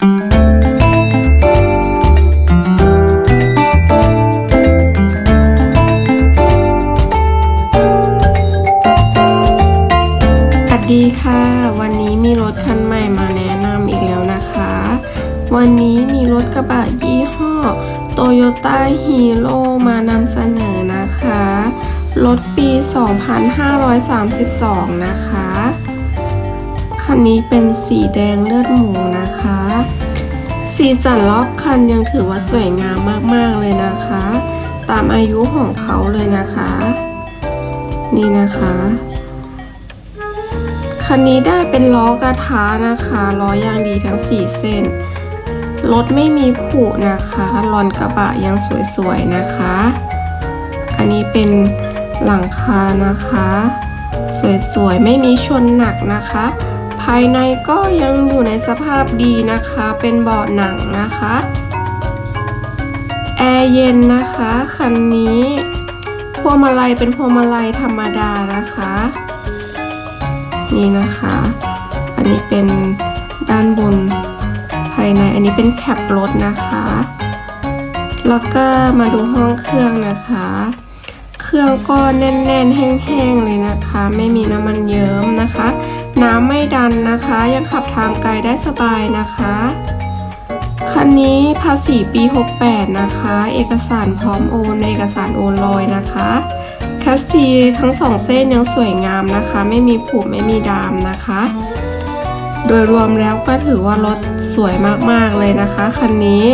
สวัสดีค่ะ วันนี้มีรถคันใหม่มาแนะนำอีกแล้วนะคะ วันนี้มีรถกระบะยี่ห้อ Toyota Hero มานำเสนอนะคะ รถปี 2532 นะคะ คันนี้เป็นสีแดงเลือดหมูนะคะ สีสันรอบคันยังถือว่าสวยงามมากๆเลยนะคะ ตามอายุของเขาเลยนะคะ นี่นะคะ คันนี้ได้เป็นล้อกระทะนะคะล้อยางดีทั้ง 4 เส้นรถไม่มีผุนะคะลอนกระบะยังสวยๆนะคะ อันนี้เป็นหลังคานะคะ สวยๆ ไม่มีชนหนักนะคะ ภายในก็ยังอยู่ในสภาพดีนะคะ เป็นเบาะหนังนะคะ แอร์เย็นนะคะ คันนี้พวงมาลัยเป็นพวงมาลัยธรรมดานะคะ นี่นะคะ อันนี้เป็นด้านบนภายใน อันนี้เป็นแคปรถนะคะ แล้วก็มาดูห้องเครื่องนะคะ เครื่องก็แน่นๆ แห้งๆ เลยนะคะ ยังขับทางไกลได้สบายนะคะ คันนี้ภาษีปี 68 นะคะ เอกสารพร้อมโอนเอกสารโอนลอยนะคะแคสซีทั้งสองเส้นยังสวยงามนะคะ ไม่มีผุไม่มีดามนะคะ โดยรวมแล้วก็ถือว่ารถสวยมากๆเลยนะคะ คันนี้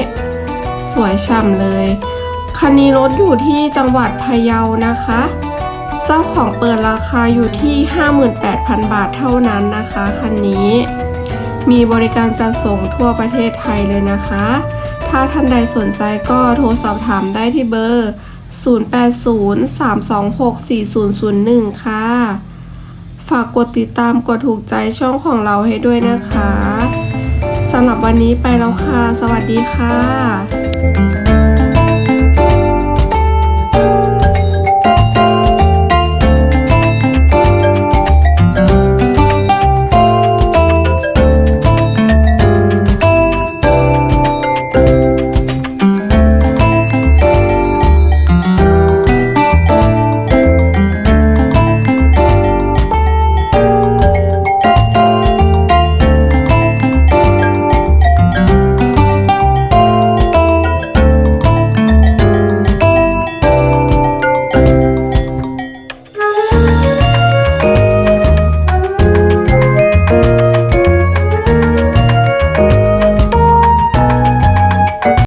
สวยฉ่ำเลย คันนี้รถอยู่ที่จังหวัดพะเยานะคะ เจ้าของเปิดราคาอยู่ที่ 58,000 บาทเท่านั้นนะคะคันนี้ มีบริการจัดส่งทั่วประเทศไทยเลยนะคะ ถ้าท่านใดสนใจก็โทรสอบถามได้ที่เบอร์ 0803264001 ค่ะ ฝากกดติดตามกดถูกใจช่องของเราให้ด้วยนะคะสำหรับวันนี้ไปแล้วค่ะ สวัสดีค่ะ